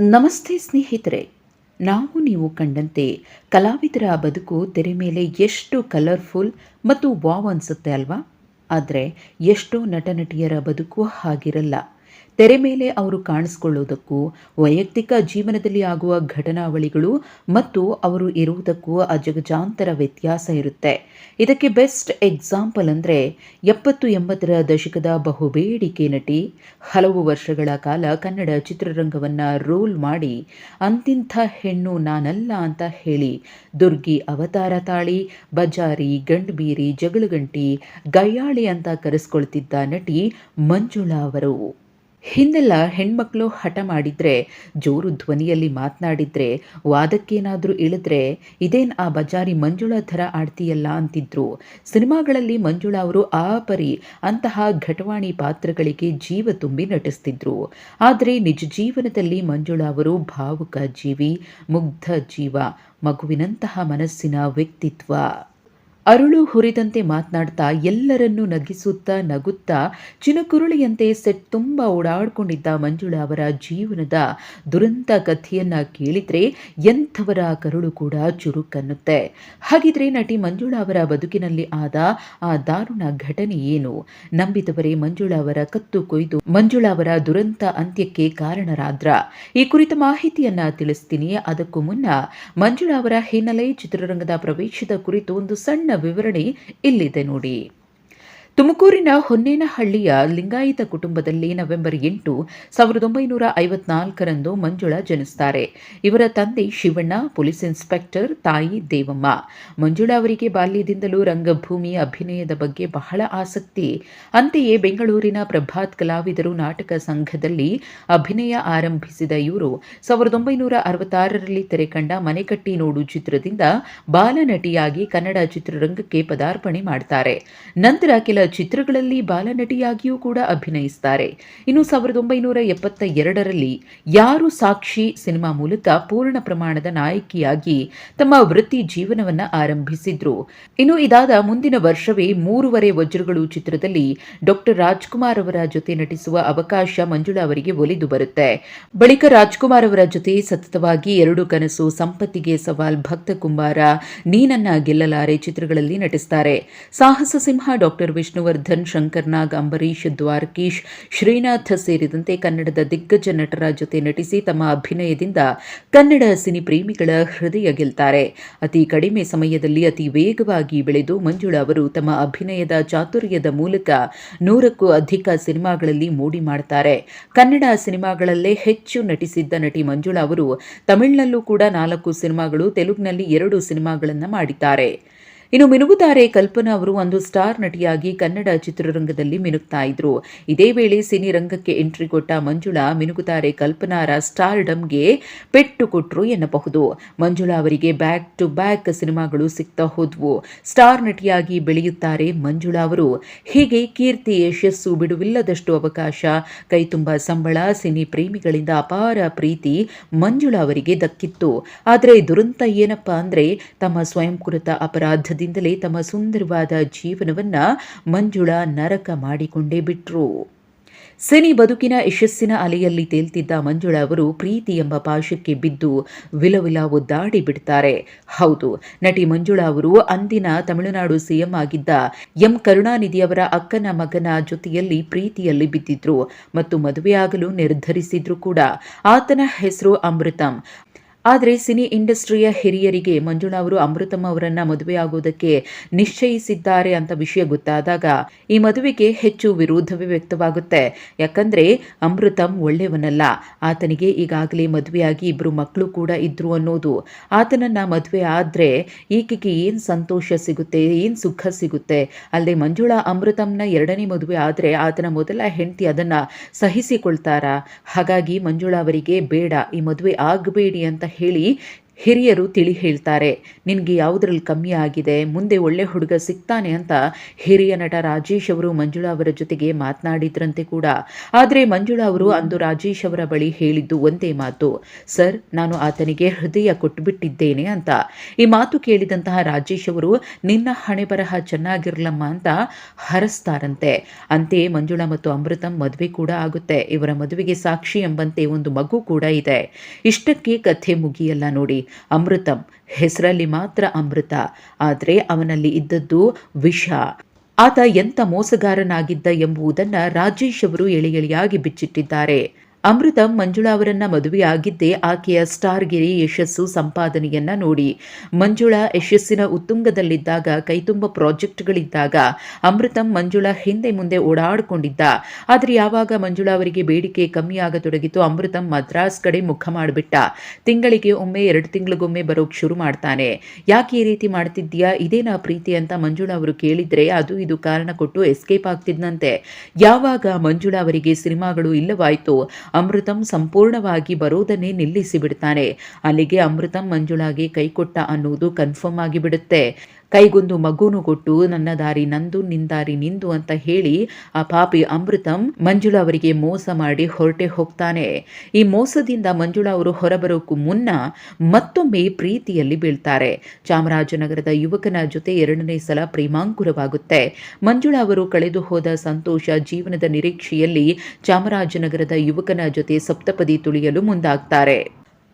ನಮಸ್ತೆ ಸ್ನೇಹಿತರೆ. ನಾವು ನೀವು ಕಂಡಂತೆ ಕಲಾವಿದರ ಬದುಕು ತೆರೆ ಮೇಲೆ ಎಷ್ಟು ಕಲರ್ಫುಲ್ ಮತ್ತು ವಾವ್ ಅನಿಸುತ್ತೆ ಅಲ್ವಾ? ಆದರೆ ಎಷ್ಟೋ ನಟ ನಟಿಯರ ಬದುಕು ಹಾಗಿರಲ್ಲ. ತೆರೆ ಮೇಲೆ ಅವರು ಕಾಣಿಸ್ಕೊಳ್ಳೋದಕ್ಕೂ ವೈಯಕ್ತಿಕ ಜೀವನದಲ್ಲಿ ಆಗುವ ಘಟನಾವಳಿಗಳು ಮತ್ತು ಅವರು ಇರುವುದಕ್ಕೂ ಅಜಗಜಾಂತರ ವ್ಯತ್ಯಾಸ ಇರುತ್ತೆ. ಇದಕ್ಕೆ ಬೆಸ್ಟ್ ಎಕ್ಸಾಂಪಲ್ ಅಂದರೆ ಎಪ್ಪತ್ತು ಎಂಬತ್ತರ ದಶಕದ ಬಹುಬೇಡಿಕೆ ನಟಿ, ಹಲವು ವರ್ಷಗಳ ಕಾಲ ಕನ್ನಡ ಚಿತ್ರರಂಗವನ್ನು ರೋಲ್ ಮಾಡಿ, ಅಂತಿಂಥ ಹೆಣ್ಣು ನಾನಲ್ಲ ಅಂತ ಹೇಳಿ, ದುರ್ಗಿ ಅವತಾರ ತಾಳಿ, ಬಜಾರಿ, ಗಂಡ್ಬೀರಿ, ಜಗಳಗಂಟಿ, ಗಯ್ಯಾಳಿ ಅಂತ ಕರೆಸ್ಕೊಳ್ತಿದ್ದ ನಟಿ ಮಂಜುಳಾ ಅವರು. ಹಿಂದೆಲ್ಲ ಹೆಣ್ಮಕ್ಳು ಹಠ ಮಾಡಿದ್ರೆ, ಜೋರು ಧ್ವನಿಯಲ್ಲಿ ಮಾತನಾಡಿದ್ರೆ, ವಾದಕ್ಕೇನಾದರೂ ಇಳಿದ್ರೆ, ಇದೇನು ಆ ಬಜಾರಿ ಮಂಜುಳಾ ಥರ ಆಡ್ತೀಯಲ್ಲ ಅಂತಿದ್ರು. ಸಿನಿಮಾಗಳಲ್ಲಿ ಮಂಜುಳಾ ಅವರು ಆ ಪರಿ ಅಂತಹ ಘಟವಾಣಿ ಪಾತ್ರಗಳಿಗೆ ಜೀವ ತುಂಬಿ ನಟಿಸ್ತಿದ್ರು. ಆದರೆ ನಿಜ ಜೀವನದಲ್ಲಿ ಮಂಜುಳಾ ಅವರು ಭಾವುಕ ಜೀವಿ, ಮುಗ್ಧ ಜೀವ, ಮಗುವಿನಂತಹ ಮನಸ್ಸಿನ ವ್ಯಕ್ತಿತ್ವ. ಅರುಳು ಹುರಿದಂತೆ ಮಾತನಾಡ್ತಾ ಎಲ್ಲರನ್ನೂ ನಗಿಸುತ್ತಾ ನಗುತ್ತಾ ಚಿನಕುರುಳಿಯಂತೆ ಸೆಟ್ ತುಂಬ ಓಡಾಡ್ಕೊಂಡಿದ್ದ ಮಂಜುಳಾ ಅವರ ಜೀವನದ ದುರಂತ ಕಥೆಯನ್ನ ಕೇಳಿದ್ರೆ ಎಂಥವರ ಕರುಳು ಕೂಡ ಚುರುಕನ್ನುತ್ತೆ. ಹಾಗಿದ್ರೆ ನಟಿ ಮಂಜುಳಾ ಅವರ ಬದುಕಿನಲ್ಲಿ ಆದ ಆ ದಾರುಣ ಘಟನೆ ಏನು? ನಂಬಿದವರೇ ಮಂಜುಳಾ ಅವರ ಕತ್ತು ಕೊಯ್ದು ಮಂಜುಳಾ ಅವರ ದುರಂತ ಅಂತ್ಯಕ್ಕೆ ಕಾರಣರಾದ್ರ. ಈ ಕುರಿತ ಮಾಹಿತಿಯನ್ನ ತಿಳಿಸ್ತೀನಿ. ಅದಕ್ಕೂ ಮುನ್ನ ಮಂಜುಳಾ ಅವರ ಹಿನ್ನೆಲೆ ಚಿತ್ರರಂಗದ ಪ್ರವೇಶದ ಕುರಿತು ಒಂದು ಸಣ್ಣ ವಿವರಣೆ ಇಲ್ಲಿದೆ ನೋಡಿ. ತುಮಕೂರಿನ ಹೊನ್ನೇನಹಳ್ಳಿಯ ಲಿಂಗಾಯತ ಕುಟುಂಬದಲ್ಲಿ ನವೆಂಬರ್ ಎಂಟು ಸಾವಿರದ ಒಂಬೈನೂರ ಐವತ್ನಾಲ್ಕರಂದು ಮಂಜುಳಾ ಜನಿಸ್ತಾರೆ. ಇವರ ತಂದೆ ಶಿವಣ್ಣ, ಪೊಲೀಸ್ ಇನ್ಸ್ಪೆಕ್ಟರ್ ತಾಯಿ ದೇವಮ್ಮ. ಮಂಜುಳಾ ಅವರಿಗೆ ಬಾಲ್ಯದಿಂದಲೂ ರಂಗಭೂಮಿ ಅಭಿನಯದ ಬಗ್ಗೆ ಬಹಳ ಆಸಕ್ತಿ. ಅಂತೆಯೇ ಬೆಂಗಳೂರಿನ ಪ್ರಭಾತ್ ಕಲಾವಿದರು ನಾಟಕ ಸಂಘದಲ್ಲಿ ಅಭಿನಯ ಆರಂಭಿಸಿದ ಇವರು ಸಾವಿರದ ಒಂಬೈನೂರ ಅರವತ್ತಾರರಲ್ಲಿ ತೆರೆಕಂಡ ಮನೆಕಟ್ಟಿ ನೋಡು ಚಿತ್ರದಿಂದ ಬಾಲನಟಿಯಾಗಿ ಕನ್ನಡ ಚಿತ್ರರಂಗಕ್ಕೆ ಪದಾರ್ಪಣೆ ಮಾಡ್ತಾರೆ. ನಂತರ ಕೆಲ ಚಿತ್ರಗಳಲ್ಲಿ ಬಾಲನಟಿಯಾಗಿಯೂ ಕೂಡ ಅಭಿನಯಿಸ್ತಾರೆ. ಇನ್ನು ಸಾವಿರದ ಒಂಬೈನೂರ ಎಪ್ಪತ್ತ ಎರಡರಲ್ಲಿ ಯಾರು ಸಾಕ್ಷಿ ಸಿನಿಮಾ ಮೂಲಕ ಪೂರ್ಣ ಪ್ರಮಾಣದ ನಾಯಕಿಯಾಗಿ ತಮ್ಮ ವೃತ್ತಿ ಜೀವನವನ್ನು ಆರಂಭಿಸಿದ್ರು. ಇನ್ನು ಇದಾದ ಮುಂದಿನ ವರ್ಷವೇ ಮೂರುವರೆ ವಜ್ರಗಳು ಚಿತ್ರದಲ್ಲಿ ಡಾಕ್ಟರ್ ರಾಜ್ಕುಮಾರ್ ಅವರ ಜೊತೆ ನಟಿಸುವ ಅವಕಾಶ ಮಂಜುಳಾ ಅವರಿಗೆ ಒಲಿದು ಬರುತ್ತೆ. ಬಳಿಕ ರಾಜ್ಕುಮಾರ್ ಅವರ ಜೊತೆ ಸತತವಾಗಿ ಎರಡು ಕನಸು, ಸಂಪತ್ತಿಗೆ ಸವಾಲ್, ಭಕ್ತ ಕುಂಬಾರ, ನೀನನ್ನ ಗೆಲ್ಲಲಾರೆ ಚಿತ್ರಗಳಲ್ಲಿ ನಟಿಸ್ತಾರೆ. ಸಾಹಸ ಸಿಂಹ ಡಾಕ್ಟರ್ ವಿಷ್ಣುವರ್ಧನ್ ಶಂಕರ್ನಾಗ್ ಅಂಬರೀಶ್ ದ್ವಾರಕೀಶ್, ಶ್ರೀನಾಥ್ ಸೇರಿದಂತೆ ಕನ್ನಡದ ದಿಗ್ಗಜ ನಟರ ಜೊತೆ ನಟಿಸಿ ತಮ್ಮ ಅಭಿನಯದಿಂದ ಕನ್ನಡ ಸಿನಿ ಪ್ರೇಮಿಗಳ ಹೃದಯ ಗೆಲ್ತಾರೆ. ಅತಿ ಕಡಿಮೆ ಸಮಯದಲ್ಲಿ ಅತಿ ವೇಗವಾಗಿ ಬೆಳೆದು ಮಂಜುಳಾ ಅವರು ತಮ್ಮ ಅಭಿನಯದ ಚಾತುರ್ಯದ ಮೂಲಕ ನೂರಕ್ಕೂ ಅಧಿಕ ಸಿನಿಮಾಗಳಲ್ಲಿ ಮೂಡಿ ಮಾಡುತ್ತಾರೆ ಕನ್ನಡ ಸಿನಿಮಾಗಳಲ್ಲೇ ಹೆಚ್ಚು ನಟಿಸಿದ್ದ ನಟಿ ಮಂಜುಳಾ ಅವರು ತಮಿಳಿನಲ್ಲೂ ಕೂಡ ನಾಲ್ಕು ಸಿನಿಮಾಗಳು, ತೆಲುಗಿನಲ್ಲಿ ಎರಡು ಸಿನಿಮಾಗಳನ್ನು ಮಾಡಿದ್ದಾರೆ. ಇನ್ನು ಮಿನುಗುತಾರೆ ಕಲ್ಪನಾ ಅವರು ಒಂದು ಸ್ಟಾರ್ ನಟಿಯಾಗಿ ಕನ್ನಡ ಚಿತ್ರರಂಗದಲ್ಲಿ ಮಿನುಗ್ತಾ ಇದ್ರು. ಇದೇ ವೇಳೆ ಸಿನಿ ರಂಗಕ್ಕೆ ಎಂಟ್ರಿ ಕೊಟ್ಟ ಮಂಜುಳಾ ಮಿನುಗುತಾರೆ ಕಲ್ಪನಾರ ಸ್ಟಾರ್ಡಮ್ಗೆ ಪೆಟ್ಟು ಕೊಟ್ಟರು ಎನ್ನಬಹುದು. ಮಂಜುಳಾ ಅವರಿಗೆ ಬ್ಯಾಕ್ ಟು ಬ್ಯಾಕ್ ಸಿನಿಮಾಗಳು ಸಿಗ್ತಾ ಹೋದ್ವು. ಸ್ಟಾರ್ ನಟಿಯಾಗಿ ಬೆಳೆಯುತ್ತಾರೆ ಮಂಜುಳಾ ಅವರು. ಹೀಗೆ ಕೀರ್ತಿ, ಯಶಸ್ಸು ಬಿಡುವಿಲ್ಲದಷ್ಟು ಅವಕಾಶ ಕೈತುಂಬ ಸಂಬಳ, ಸಿನಿ ಪ್ರೇಮಿಗಳಿಂದ ಅಪಾರ ಪ್ರೀತಿ ಮಂಜುಳಾ ಅವರಿಗೆ ದಕ್ಕಿತ್ತು. ಆದರೆ ದುರಂತ ಏನಪ್ಪಾ ಅಂದ್ರೆ, ತಮ್ಮ ಸ್ವಯಂಕೃತ ಅಪರಾಧ ದಿಂದಲೇ ತಮ್ಮ ಸುಂದರವಾದ ಜೀವನವನ್ನ ಮಂಜುಳಾ ನರಕ ಮಾಡಿಕೊಂಡೇ ಬಿಟ್ರು. ಸಿನಿ ಬದುಕಿನ ಯಶಸ್ಸಿನ ಅಲೆಯಲ್ಲಿ ತೇಲ್ತಿದ್ದ ಮಂಜುಳಾ ಅವರು ಪ್ರೀತಿ ಎಂಬ ಪಾಶಕ್ಕೆ ಬಿದ್ದು ವಿಲವಿಲ ಒದ್ದಾಡಿ ಬಿಡ್ತಾರೆ. ಹೌದು, ನಟಿ ಮಂಜುಳಾ ಅವರು ಅಂದಿನ ತಮಿಳುನಾಡು ಸಿಎಂ ಆಗಿದ್ದ ಎಂ ಕರುಣಾನಿಧಿಯವರ ಅಕ್ಕನ ಮಗನ ಜೊತೆಯಲ್ಲಿ ಪ್ರೀತಿಯಲ್ಲಿ ಬಿದ್ದಿದ್ರು ಮತ್ತು ಮದುವೆಯಾಗಲು ನಿರ್ಧರಿಸಿದ್ರು ಕೂಡ. ಆತನ ಹೆಸರು ಅಮೃತಂ. ಆದರೆ ಸಿನಿ ಇಂಡಸ್ಟ್ರಿಯ ಹಿರಿಯರಿಗೆ ಮಂಜುಳಾ ಅವರು ಅಮೃತಮ್ಮ ಅವರನ್ನ ಮದುವೆಯಾಗುವುದಕ್ಕೆ ನಿಶ್ಚಯಿಸಿದ್ದಾರೆ ಅಂತ ವಿಷಯ ಗೊತ್ತಾದಾಗ ಈ ಮದುವೆಗೆ ಹೆಚ್ಚು ವಿರೋಧವೇ ವ್ಯಕ್ತವಾಗುತ್ತೆ. ಯಾಕಂದ್ರೆ ಅಮೃತಂ ಒಳ್ಳೆಯವನಲ್ಲ. ಆತನಿಗೆ ಈಗಾಗಲೇ ಮದುವೆಯಾಗಿ ಇಬ್ಬರು ಮಕ್ಕಳು ಕೂಡ ಇದ್ರು ಅನ್ನೋದು. ಆತನನ್ನ ಮದುವೆ ಆದ್ರೆ ಈಕೆಗೆ ಏನ್ ಸಂತೋಷ ಸಿಗುತ್ತೆ, ಏನ್ ಸುಖ ಸಿಗುತ್ತೆ? ಅಲ್ಲದೆ ಮಂಜುಳಾ ಅಮೃತಂನ ಎರಡನೇ ಮದುವೆ ಆದ್ರೆ ಆತನ ಮೊದಲ ಹೆಂಡತಿ ಅದನ್ನ ಸಹಿಸಿಕೊಳ್ತಾರ? ಹಾಗಾಗಿ ಮಂಜುಳಾ ಅವರಿಗೆ ಬೇಡ, ಈ ಮದುವೆ ಆಗಬೇಡಿ ಅಂತ ಹೇಳಿ ಹಿರಿಯರು ತಿಳಿ ಹೇಳ್ತಾರೆ, ನಿನಗೆ ಯಾವುದ್ರಲ್ಲಿ ಕಮ್ಮಿ ಆಗಿದೆ, ಮುಂದೆ ಒಳ್ಳೆ ಹುಡುಗ ಸಿಗ್ತಾನೆ ಅಂತ ಹಿರಿಯ ನಟ ರಾಜೇಶ್ ಅವರು ಮಂಜುಳಾ ಅವರ ಜೊತೆಗೆ ಮಾತನಾಡಿದ್ರಂತೆ ಕೂಡ. ಆದರೆ ಮಂಜುಳಾ ಅವರು ಅಂದು ರಾಜೇಶ್ ಅವರ ಬಳಿ ಹೇಳಿದ್ದು ಒಂದೇ ಮಾತು, ಸರ್, ನಾನು ಆತನಿಗೆ ಹೃದಯ ಕೊಟ್ಟುಬಿಟ್ಟಿದ್ದೇನೆ ಅಂತ. ಈ ಮಾತು ಕೇಳಿದಂತಹ ರಾಜೇಶ್ ಅವರು, ನಿನ್ನ ಹಣೆ ಬರಹ ಚೆನ್ನಾಗಿರ್ಲಮ್ಮ ಅಂತ ಹರಸ್ತಾರಂತೆ. ಅಂತೆಯೇ ಮಂಜುಳಾ ಮತ್ತು ಅಮೃತಂ ಮದುವೆ ಕೂಡ ಆಗುತ್ತೆ, ಇವರ ಮದುವೆಗೆ ಸಾಕ್ಷಿ ಎಂಬಂತೆ ಒಂದು ಮಗು ಕೂಡ ಇದೆ. ಇಷ್ಟಕ್ಕೆ ಕಥೆ ಮುಗಿಯಲ್ಲ ನೋಡಿ ಅಮೃತಂ. ಹೆಸರಲ್ಲಿ ಮಾತ್ರ ಅಮೃತ. ಆದರೆ ಅವನಲ್ಲಿ ಇದ್ದದ್ದು ವಿಷ. ಆತ ಎಂಥ ಮೋಸಗಾರನಾಗಿದ್ದ ಎಂಬುದನ್ನು ರಾಜೇಶ್ ಅವರು ಎಳೆ ಎಳೆಯಾಗಿ ಬಿಚ್ಚಿಟ್ಟಿದ್ದಾರೆ. ಅಮೃತಂ ಮಂಜುಳಾ ಅವರನ್ನ ಮದುವೆಯಾಗಿದ್ದೇ ಆಕೆಯ ಸ್ಟಾರ್ಗಿರಿ ಯಶಸ್ಸು ಸಂಪಾದನೆಯನ್ನ ನೋಡಿ. ಮಂಜುಳಾ ಯಶಸ್ಸಿನ ಉತ್ತುಂಗದಲ್ಲಿದ್ದಾಗ, ಕೈತುಂಬ ಪ್ರಾಜೆಕ್ಟ್ಗಳಿದ್ದಾಗ ಅಮೃತಂ ಮಂಜುಳಾ ಹಿಂದೆ ಮುಂದೆ ಓಡಾಡಿಕೊಂಡಿದ್ದ. ಆದರೆ ಯಾವಾಗ ಮಂಜುಳಾ ಅವರಿಗೆ ಬೇಡಿಕೆ ಕಮ್ಮಿಯಾಗತೊಡಗಿತು ಅಮೃತಂ ಮದ್ರಾಸ್ ಕಡೆ ಮುಖ ಮಾಡಿಬಿಟ್ಟ. ತಿಂಗಳಿಗೆ ಒಮ್ಮೆ, ಎರಡು ತಿಂಗಳಿಗೊಮ್ಮೆ ಬರೋಕ್ ಶುರು ಮಾಡ್ತಾನೆ. ಯಾಕೆ ಈ ರೀತಿ ಮಾಡ್ತಿದ್ದೀಯಾ? ಇದೇನಾ ಪ್ರೀತಿ ಅಂತ ಮಂಜುಳಾ ಅವರು ಕೇಳಿದ್ರೆ, ಅದು ಇದು ಕಾರಣ ಕೊಟ್ಟು ಎಸ್ಕೇಪ್ ಆಗ್ತಿದ್ದಂತೆ ಯಾವಾಗ ಮಂಜುಳಾ ಅವರಿಗೆ ಸಿನಿಮಾಗಳು ಇಲ್ಲವಾಯಿತು ಅಮೃತಂ ಸಂಪೂರ್ಣವಾಗಿ ಬರೋದನ್ನೇ ನಿಲ್ಲಿಸಿಬಿಡ್ತಾನೆ. ಅಲ್ಲಿಗೆ ಅಮೃತಂ ಮಂಜುಳಾಗೆ ಕೈಕೊಟ್ಟ ಅನ್ನುವುದು ಕನ್ಫರ್ಮ್ ಆಗಿ ಬಿಡುತ್ತೆ ಕೈಗೊಂದು ಮಗುನು ಕೊಟ್ಟು, ನನ್ನ ದಾರಿ ನಂದು ನಿಂದಾರಿ ನಿಂದು ಅಂತ ಹೇಳಿ ಆ ಪಾಪಿ ಅಮೃತಂ ಮಂಜುಳಾ ಅವರಿಗೆ ಮೋಸ ಮಾಡಿ ಹೊರಟೆ ಹೋಗ್ತಾನೆ. ಈ ಮೋಸದಿಂದ ಮಂಜುಳಾ ಅವರು ಹೊರಬರೋಕ್ಕೂ ಮುನ್ನ ಮತ್ತೊಮ್ಮೆ ಪ್ರೀತಿಯಲ್ಲಿ ಬೀಳ್ತಾರೆ. ಚಾಮರಾಜನಗರದ ಯುವಕನ ಜೊತೆ ಎರಡನೇ ಸಲ ಪ್ರೇಮಾಂಕುರವಾಗುತ್ತೆ. ಮಂಜುಳಾ ಅವರು ಕಳೆದು ಹೋದ ಸಂತೋಷ ಜೀವನದ ನಿರೀಕ್ಷೆಯಲ್ಲಿ ಚಾಮರಾಜನಗರದ ಯುವಕನ ಜೊತೆ ಸಪ್ತಪದಿ ತುಳಿಯಲು ಮುಂದಾಗ್ತಾರೆ.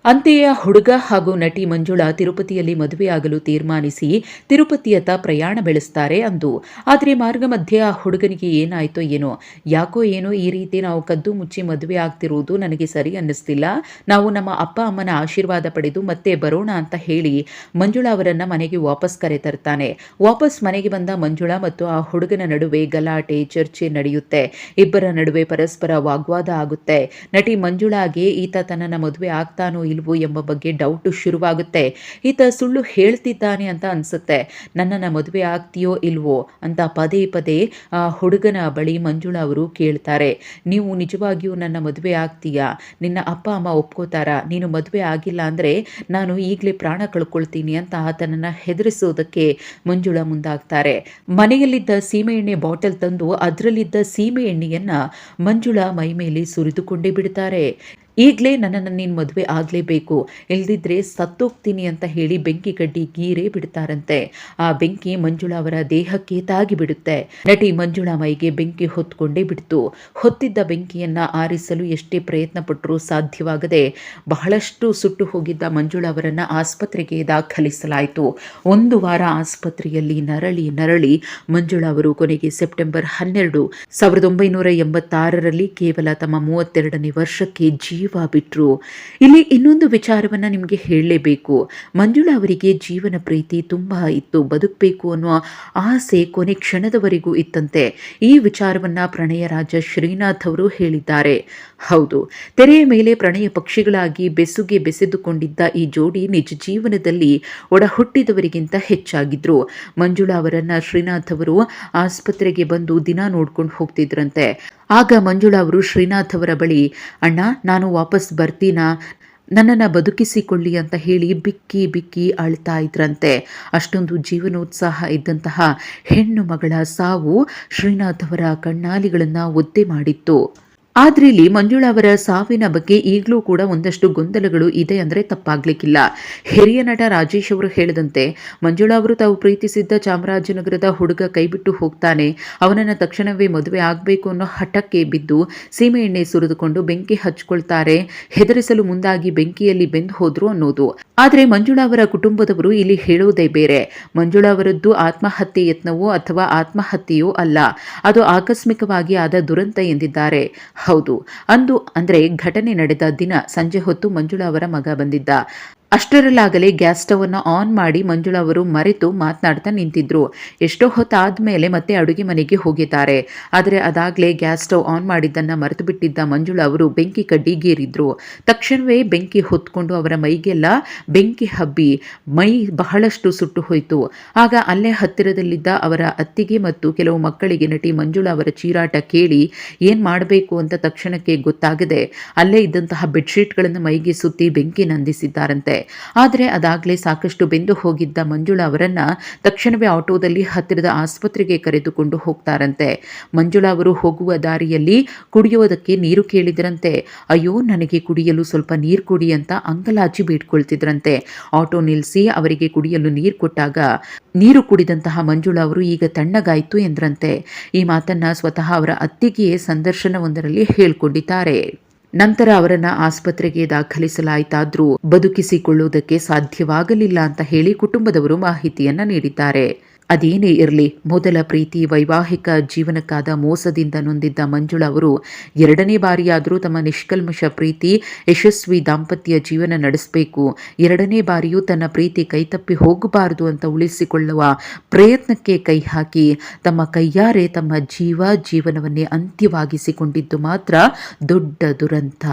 ಅಂತೆಯೇ ಹುಡುಗ ಹಾಗೂ ನಟಿ ಮಂಜುಳಾ ತಿರುಪತಿಯಲ್ಲಿ ಮದುವೆಯಾಗಲು ತೀರ್ಮಾನಿಸಿ ತಿರುಪತಿಯತ್ತ ಪ್ರಯಾಣ ಬೆಳೆಸ್ತಾರೆ ಅಂದು. ಆದರೆ ಮಾರ್ಗ ಮಧ್ಯೆ ಆ ಹುಡುಗನಿಗೆ ಏನಾಯ್ತೋ ಏನೋ, ಯಾಕೋ ಏನೋ ಈ ರೀತಿ ನಾವು ಕದ್ದು ಮುಚ್ಚಿ ಮದುವೆ ಆಗ್ತಿರುವುದು ನನಗೆ ಸರಿ ಅನ್ನಿಸ್ತಿಲ್ಲ. ನಾವು ನಮ್ಮ ಅಪ್ಪ ಅಮ್ಮನ ಆಶೀರ್ವಾದ ಪಡೆದು ಮತ್ತೆ ಬರೋಣ ಅಂತ ಹೇಳಿ ಮಂಜುಳಾ ಅವರನ್ನ ಮನೆಗೆ ವಾಪಸ್ ಕರೆ ತರ್ತಾನೆ. ವಾಪಸ್ ಮನೆಗೆ ಬಂದ ಮಂಜುಳಾ ಮತ್ತು ಆ ಹುಡುಗನ ನಡುವೆ ಗಲಾಟೆ, ಚರ್ಚೆ ನಡೆಯುತ್ತೆ. ಇಬ್ಬರ ನಡುವೆ ಪರಸ್ಪರ ವಾಗ್ವಾದ ಆಗುತ್ತೆ. ನಟಿ ಮಂಜುಳಾಗೆ ಈತ ತನ್ನನ್ನು ಮದುವೆ ಆಗ್ತಾನೋ ಇಲ್ವೋ ಎಂಬ ಬಗ್ಗೆ ಡೌಟು ಶುರುವಾಗುತ್ತೆ. ಈತ ಸುಳ್ಳು ಹೇಳ್ತಿದ್ದಾನೆ ಅಂತ ಅನಿಸುತ್ತೆ. ನನ್ನನ್ನು ಮದುವೆ ಆಗ್ತೀಯೋ ಇಲ್ವೋ ಅಂತ ಪದೇ ಪದೇ ಆ ಹುಡುಗನ ಬಳಿ ಮಂಜುಳ ಅವರು ಕೇಳ್ತಾರೆ. ನೀವು ನಿಜವಾಗಿಯೂ ನನ್ನ ಮದುವೆ ಆಗ್ತೀಯಾ? ನಿನ್ನ ಅಪ್ಪ, ಅಮ್ಮ ಒಪ್ಕೋತಾರಾ? ನೀನು ಮದುವೆ ಆಗಿಲ್ಲ ಅಂದರೆ ನಾನು ಈಗಲೇ ಪ್ರಾಣ ಕಳ್ಕೊಳ್ತೀನಿ ಅಂತ ಆತನನ್ನು ಹೆದರಿಸೋದಕ್ಕೆ ಮಂಜುಳ ಮುಂದಾಗ್ತಾರೆ. ಮನೆಯಲ್ಲಿದ್ದ ಸೀಮೆ ಎಣ್ಣೆ ಬಾಟಲ್ ತಂದು ಅದರಲ್ಲಿದ್ದ ಸೀಮೆ ಎಣ್ಣೆಯನ್ನು ಮಂಜುಳ ಮೈ ಮೇಲೆ ಸುರಿದುಕೊಂಡೇ ಬಿಡ್ತಾರೆ. ಈಗಲೇ ನನ್ನನ್ನು ನೀನು ಮದುವೆ ಆಗಲೇಬೇಕು. ಇಲ್ದಿದ್ರೆ ಸತ್ತೋಗ್ತೀನಿ ಅಂತ ಹೇಳಿ ಬೆಂಕಿ ಕಡ್ಡಿ ಗೀರೇ ಬಿಡ್ತಾರಂತೆ. ಆ ಬೆಂಕಿ ಮಂಜುಳಾ ಅವರ ದೇಹಕ್ಕೆ ತಾಗಿ ಬಿಡುತ್ತೆ. ನಟಿ ಮಂಜುಳಾ ಮೈಗೆ ಬೆಂಕಿ ಹೊತ್ಕೊಂಡೇ ಬಿಡ್ತು. ಹೊತ್ತಿದ್ದ ಬೆಂಕಿಯನ್ನ ಆರಿಸಲು ಎಷ್ಟೇ ಪ್ರಯತ್ನ ಪಟ್ಟರೂ ಸಾಧ್ಯವಾಗದೆ ಬಹಳಷ್ಟು ಸುಟ್ಟು ಹೋಗಿದ್ದ ಮಂಜುಳಾ ಅವರನ್ನು ಆಸ್ಪತ್ರೆಗೆ ದಾಖಲಿಸಲಾಯಿತು. ಒಂದು ವಾರ ಆಸ್ಪತ್ರೆಯಲ್ಲಿ ನರಳಿ ನರಳಿ ಮಂಜುಳಾ ಅವರು ಕೊನೆಗೆ ಸೆಪ್ಟೆಂಬರ್ ಹನ್ನೆರಡು ಸಾವಿರದ ಒಂಬೈನೂರ ಎಂಬತ್ತಾರರಲ್ಲಿ ಕೇವಲ ತಮ್ಮ ಮೂವತ್ತೆರಡನೇ ವರ್ಷಕ್ಕೆ ಜೀವ ಬಿಟ್ರು. ಇಲ್ಲಿ ಇನ್ನೊಂದು ವಿಚಾರವನ್ನ ನಿಮಗೆ ಹೇಳಲೇಬೇಕು. ಮಂಜುಳಾ ಅವರಿಗೆ ಜೀವನ ಪ್ರೀತಿ ತುಂಬಾ ಇತ್ತು. ಬದುಕಬೇಕು ಅನ್ನುವ ಆಸೆ ಕೊನೆ ಕ್ಷಣದವರೆಗೂ ಇತ್ತಂತೆ. ಈ ವಿಚಾರವನ್ನ ಪ್ರಣಯ ರಾಜ ಶ್ರೀನಾಥ್ ಅವರು ಹೇಳಿದ್ದಾರೆ. ಹೌದು, ತೆರೆಯ ಮೇಲೆ ಪ್ರಣಯ ಪಕ್ಷಿಗಳಾಗಿ ಬೆಸುಗೆ ಬೆಸೆದುಕೊಂಡಿದ್ದ ಈ ಜೋಡಿ ನಿಜ ಜೀವನದಲ್ಲಿ ಒಡ ಹುಟ್ಟಿದವರಿಗಿಂತ ಹೆಚ್ಚಾಗಿದ್ರು. ಮಂಜುಳಾ ಅವರನ್ನ ಶ್ರೀನಾಥ್ ಅವರು ಆಸ್ಪತ್ರೆಗೆ ಬಂದು ದಿನ ನೋಡ್ಕೊಂಡು ಹೋಗ್ತಿದ್ರಂತೆ. ಆಗ ಮಂಜುಳಾ ಅವರು ಶ್ರೀನಾಥ್ ಅವರ ಬಳಿ, ಅಣ್ಣ, ನಾನು ವಾಪಸ್ ಬರ್ತೀನಾ? ನನ್ನನ್ನು ಬದುಕಿಸಿಕೊಳ್ಳಿ ಅಂತ ಹೇಳಿ ಬಿಕ್ಕಿ ಬಿಕ್ಕಿ ಅಳ್ತಾ ಇದ್ರಂತೆ. ಅಷ್ಟೊಂದು ಜೀವನೋತ್ಸಾಹ ಇದ್ದಂತಹ ಹೆಣ್ಣು ಮಗಳ ಸಾವು ಶ್ರೀನಾಥ್ ಅವರ ಕಣ್ಣಾಲಿಗಳನ್ನು ಒದ್ದೆ ಮಾಡಿತ್ತು. ಆದ್ರೆ ಇಲ್ಲಿ ಮಂಜುಳಾ ಅವರ ಸಾವಿನ ಬಗ್ಗೆ ಈಗಲೂ ಕೂಡ ಒಂದಷ್ಟು ಗೊಂದಲಗಳು ಇದೆ ಅಂದ್ರೆ ತಪ್ಪಾಗ್ಲಿಕ್ಕಿಲ್ಲ. ಹಿರಿಯ ನಟ ರಾಜೇಶ್ ಅವರು ಹೇಳಿದಂತೆ, ಮಂಜುಳಾ ಅವರು ತಾವು ಪ್ರೀತಿಸಿದ್ದ ಚಾಮರಾಜನಗರದ ಹುಡುಗ ಕೈಬಿಟ್ಟು ಹೋಗ್ತಾನೆ. ಅವನನ್ನು ತಕ್ಷಣವೇ ಮದುವೆ ಆಗಬೇಕು ಅನ್ನೋ ಹಠಕ್ಕೆ ಬಿದ್ದು ಸೀಮೆ ಎಣ್ಣೆ ಸುರಿದುಕೊಂಡು ಬೆಂಕಿ ಹಚ್ಚಿಕೊಳ್ತಾರೆ ಹೆದರಿಸಲು ಮುಂದಾಗಿ ಬೆಂಕಿಯಲ್ಲಿ ಬೆಂದು ಹೋದ್ರು ಅನ್ನೋದು. ಆದರೆ ಮಂಜುಳಾ ಅವರ ಕುಟುಂಬದವರು ಇಲ್ಲಿ ಹೇಳೋದೇ ಬೇರೆ. ಮಂಜುಳಾ ಅವರದ್ದು ಆತ್ಮಹತ್ಯೆ ಯತ್ನವೋ ಅಥವಾ ಆತ್ಮಹತ್ಯೆಯೋ ಅಲ್ಲ. ಅದು ಆಕಸ್ಮಿಕವಾಗಿ ಆದ ದುರಂತ ಎಂದಿದ್ದಾರೆ. ಹೌದು. ಅಂದು ಅಂದರೆ ಘಟನೆ ನಡೆದ ದಿನ ಸಂಜೆ ಹೊತ್ತು ಮಂಜುಳಾ ಅವರ ಮಗ ಬಂದಿದ್ದ. ಅಷ್ಟರಲ್ಲಾಗಲೇ ಗ್ಯಾಸ್ ಸ್ಟವನ್ನು ಆನ್ ಮಾಡಿ ಮಂಜುಳ ಅವರು ಮರೆತು ಮಾತನಾಡ್ತಾ ನಿಂತಿದ್ರು. ಎಷ್ಟೋ ಹೊತ್ತಾದ್ಮೇಲೆ ಮತ್ತೆ ಅಡುಗೆ ಮನೆಗೆ ಹೋಗಿದ್ದಾರೆ. ಆದರೆ ಅದಾಗಲೇ ಗ್ಯಾಸ್ ಸ್ಟವ್ ಆನ್ ಮಾಡಿದ್ದನ್ನು ಮರೆತು ಬಿಟ್ಟಿದ್ದ ಮಂಜುಳ ಅವರು ಬೆಂಕಿ ಕಡ್ಡಿ ಗೀರಿದ್ರು ತಕ್ಷಣವೇ ಬೆಂಕಿ ಹೊತ್ಕೊಂಡು ಅವರ ಮೈಗೆಲ್ಲ ಬೆಂಕಿ ಹಬ್ಬಿ ಮೈ ಬಹಳಷ್ಟು ಸುಟ್ಟು ಹೋಯಿತು. ಆಗ ಅಲ್ಲೇ ಹತ್ತಿರದಲ್ಲಿದ್ದ ಅವರ ಅತ್ತಿಗೆ ಮತ್ತು ಕೆಲವು ಮಕ್ಕಳಿಗೆ ನಟಿ ಮಂಜುಳ ಅವರ ಚೀರಾಟ ಕೇಳಿ ಏನು ಮಾಡಬೇಕು ಅಂತ ತಕ್ಷಣಕ್ಕೆ ಗೊತ್ತಾಗದೆ. ಅಲ್ಲೇ ಇದ್ದಂತಹ ಬೆಡ್ಶೀಟ್ಗಳನ್ನು ಮೈಗೆ ಸುತ್ತಿ ಬೆಂಕಿ ನಂದಿಸಿದ್ದಾರಂತೆ. ಆದರೆ ಅದಾಗಲೇ ಸಾಕಷ್ಟು ಬೆಂದು ಹೋಗಿದ್ದ ಮಂಜುಳಾ ಅವರನ್ನ ತಕ್ಷಣವೇ ಆಟೋದಲ್ಲಿ ಹತ್ತಿರದ ಆಸ್ಪತ್ರೆಗೆ ಕರೆದುಕೊಂಡು ಹೋಗ್ತಾರಂತೆ. ಮಂಜುಳಾ ಅವರು ಹೋಗುವ ದಾರಿಯಲ್ಲಿ ಕುಡಿಯುವುದಕ್ಕೆ ನೀರು ಕೇಳಿದ್ರಂತೆ. ಅಯ್ಯೋ, ನನಗೆ ಕುಡಿಯಲು ಸ್ವಲ್ಪ ನೀರು ಕೊಡಿ ಅಂತ ಅಂಗಲಾಚಿ ಬೇಡ್ಕೊಳ್ತಿದ್ರಂತೆ ಆಟೋ ನಿಲ್ಲಿಸಿ ಅವರಿಗೆ ಕುಡಿಯಲು ನೀರು ಕೊಟ್ಟಾಗ ನೀರು ಕುಡಿದಂತಹ ಮಂಜುಳಾ ಅವರು ಈಗ ತಣ್ಣಗಾಯಿತು ಎಂದ್ರಂತೆ. ಈ ಮಾತನ್ನ ಸ್ವತಃ ಅವರ ಅತ್ತಿಗೆಯೇ ಸಂದರ್ಶನವೊಂದರಲ್ಲಿ ಹೇಳ್ಕೊಂಡಿದ್ದಾರೆ. ನಂತರ ಅವರನ್ನ ಆಸ್ಪತ್ರೆಗೆ ದಾಖಲಿಸಲಾಯಿತಾದ್ರೂ ಬದುಕಿಸಿಕೊಳ್ಳುವುದಕ್ಕೆ ಸಾಧ್ಯವಾಗಲಿಲ್ಲ ಅಂತ ಹೇಳಿ ಕುಟುಂಬದವರು ಮಾಹಿತಿಯನ್ನ ನೀಡಿದ್ದಾರೆ. ಅದೇನೇ ಇರಲಿ, ಮೊದಲ ಪ್ರೀತಿ ವೈವಾಹಿಕ ಜೀವನಕ್ಕಾದ ಮೋಸದಿಂದ ನೊಂದಿದ್ದ ಮಂಜುಳಾ ಅವರು ಎರಡನೇ ಬಾರಿಯಾದರೂ ತಮ್ಮ ನಿಷ್ಕಲ್ಮಶ ಪ್ರೀತಿ, ಯಶಸ್ವಿ ದಾಂಪತ್ಯ ಜೀವನ ನಡೆಸಬೇಕು. ಎರಡನೇ ಬಾರಿಯೂ ತನ್ನ ಪ್ರೀತಿ ಕೈತಪ್ಪಿ ಹೋಗಬಾರದು ಅಂತ ಉಳಿಸಿಕೊಳ್ಳುವ ಪ್ರಯತ್ನಕ್ಕೆ ಕೈ ಹಾಕಿ, ತಮ್ಮ ಕೈಯಾರೆ ತಮ್ಮ ಜೀವ ಜೀವನವನ್ನೇ ಅಂತ್ಯವಾಗಿಸಿಕೊಂಡಿದ್ದು ಮಾತ್ರ ದೊಡ್ಡ ದುರಂತ.